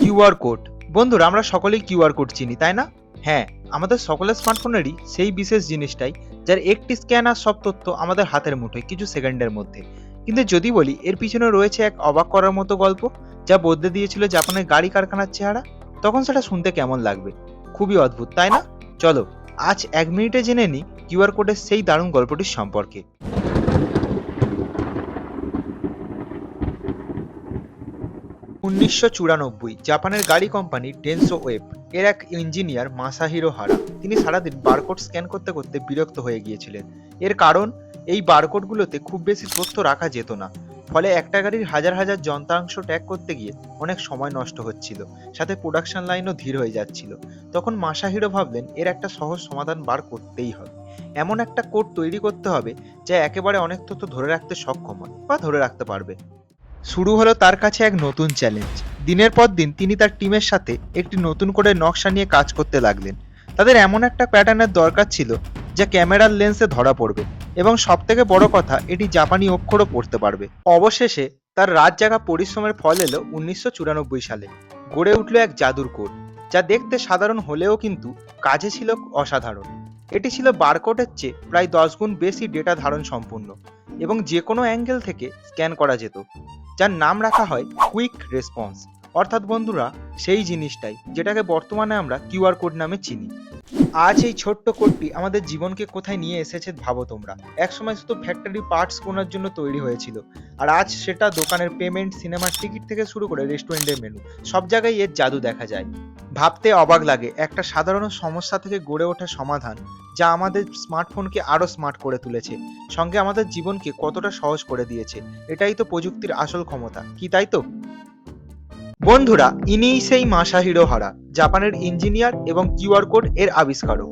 QR code. বন্ধুরা, আমরা সকলেই কিউআর কোড চিনি, তাই না? হ্যাঁ আমাদের সকলের স্মার্টফোনেরই সেই বিশেষ জিনিসটাই, যার একটি স্ক্যান আর সব তথ্য আমাদের হাতের মুঠোয় কিছু সেকেন্ডের মধ্যে। কিন্তু যদি বলি, এর পিছনে রয়েছে এক অবাক করার মতো গল্প, যা বদলে দিয়েছিল জাপানের গাড়ি কারখানার চেহারা। তখন সেটা শুনতে কেমন লাগবে? খুবই অদ্ভুত, তাই না? চলো, আজ এক মিনিটে জেনে নিই কিউআর কোডের সেই দারুণ গল্পটির সম্পর্কে। উনিশশো চুরানব্বই, জাপানের গাড়ি কোম্পানি ডেনসো ওয়েব, এর এক ইঞ্জিনিয়ার মাসাহিরো হারা। তিনি সারাদিন বারকোড স্ক্যান করতে করতে বিরক্ত হয়ে গিয়েছিলেন। এর কারণ, এই বারকোডগুলোতে খুব বেশি তথ্য রাখা যেত না। ফলে একটা গাড়ির হাজার হাজার যন্ত্রাংশ ট্যাগ করতে গিয়ে অনেক সময় নষ্ট হচ্ছিল। সাথে প্রোডাকশন লাইনও ধীর হয়ে যাচ্ছিল। তখন মাসাহিরো ভাবলেন, এর একটা সহজ সমাধান বার করতেই হবে। এমন একটা কোড তৈরি করতে হবে, যা একেবারে অনেক তথ্য ধরে রাখতে সক্ষম হয় বা ধরে রাখতে পারবে। শুরু হলো তার কাছে এক নতুন চ্যালেঞ্জ দিনের পর দিন তিনি তার টিমের সাথে একটি নতুন করে নকশা নিয়ে কাজ করতে লাগলেন। তাদের এমন একটা প্যাটার্নের দরকার ছিল যা ক্যামেরার লেন্সে ধরা পড়বে এবং সব থেকে বড় কথা, এটি জাপানি অক্ষরও পড়তে পারবে। অবশেষে তার রাত জাগা পরিশ্রমের ফল এলো উনিশশো চুরানব্বই সালে। গড়ে উঠল এক জাদুর কোড যা দেখতে সাধারণ হলেও কিন্তু কাজে ছিল অসাধারণ। এটি ছিল বারকোডের চেয়ে প্রায় দশ গুণ বেশি ডেটা ধারণ সম্পূর্ণ এবং যে কোনো অ্যাঙ্গেল থেকে স্ক্যান করা যেত। যার নাম রাখা হয় কুইক রেসপন্স অর্থাৎ বন্ধুরা, সেই জিনিসটাই, যেটাকে বর্তমানে আমরা কিউআর কোড নামে চিনি। আজ এই ছোট্ট কোডটি আমাদের জীবনকে কোথায় নিয়ে এসেছে ভাবো তোমরা। একসময় শুধু ফ্যাক্টরি পার্টস কোনার জন্য তৈরি হয়েছিল। আর আজ সেটা দোকানের পেমেন্ট সিনেমার টিকিট থেকে শুরু করে রেস্টুরেন্টের মেনু সব জায়গায় এর জাদু দেখা যায়। ভাবতে অবাক লাগে। একটা সাধারণ সমস্যা থেকে গড়ে ওঠা সমাধান যা আমাদের স্মার্টফোনকে আরও স্মার্ট করে তুলেছে, সঙ্গে আমাদের জীবনকে কতটা সহজ করে দিয়েছে, এটাই তো প্রযুক্তির আসল ক্ষমতা, কি তাই তো? বন্ধুরা, ইনিই সেই মাসাহিরো হারা জাপানের ইঞ্জিনিয়ার এবং কিউআর কোড এর আবিষ্কারক।